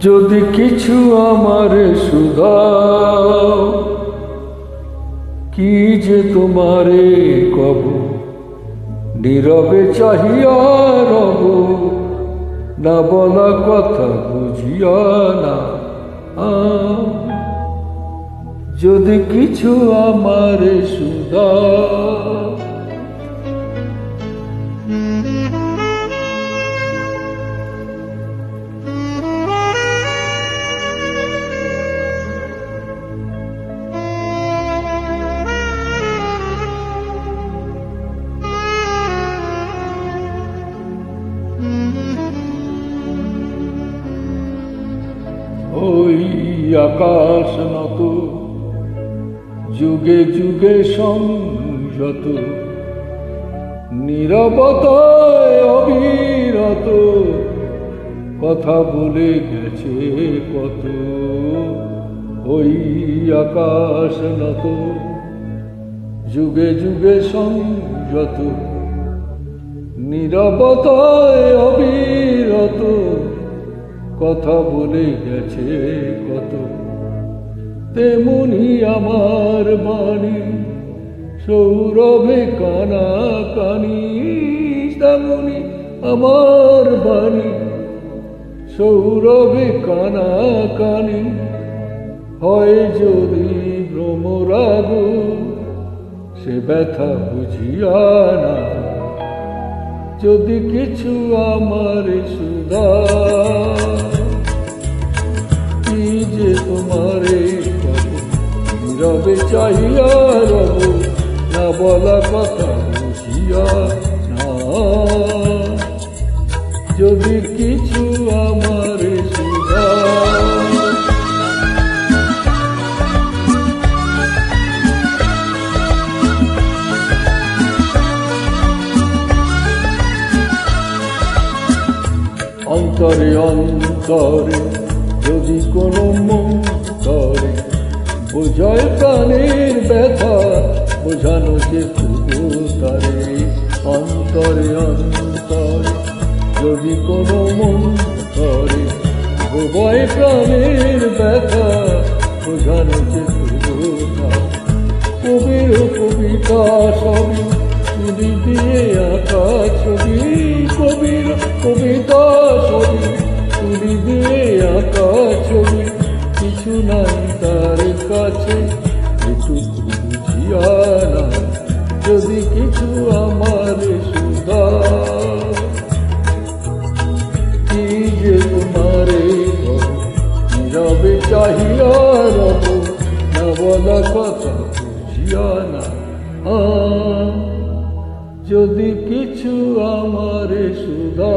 যদি কিছু আমার সুদাও কি যে তোমারে কব? নীরবে চাহিয়া রব, না বলা কথা বুঝিয়া না। যদি কিছু আমার সুদা ওই আকাশ নত। যুগে যুগে সংযত। নিরবতায় অবিরত। কথা বলে গেছে কত। ওই আকাশ নত। যুগে যুগে সংযত। নিরবতায় অবিরত। কথা বলে গেছে কত। তেমনি আমার বাণী, সৌরভে কানা কানি, তেমনি আমার বাণী, সৌরভে কানা কানি। হয় যদি ভ্রমরাগ, সে ব্যথা বুঝিয়া না। যদি কিছু আমার সুদা চাহিয়া না কথা বুঝিয়া না যদি কিছু আমার অন্তরে অন্তরে যদি কোনো মন করে বোঝায় প্রাণের ব্যথা বোঝানো যে তারে অন্তরে অন্তরে। যদি কোনো মন বোঝায় প্রাণের ব্যথা, বোঝানো যে কবির কবিতা সবই তুলি দিয়ে আঁকা ছবি, কবির কবিতা ছবি তুলি দিয়ে আঁকা ছবি। কিছু নাই তার কাছে। একটু বুঝিয়া না যদি কিছু আমার সুদা কি যে তোমারে নীরবে চাহিয়া রব, না বলা কথা বুঝিয়া না যদি কিছু আমার সুদা